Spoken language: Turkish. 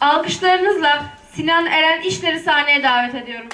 Alkışlarınızla Sinan Eren İşler'i sahneye davet ediyorum.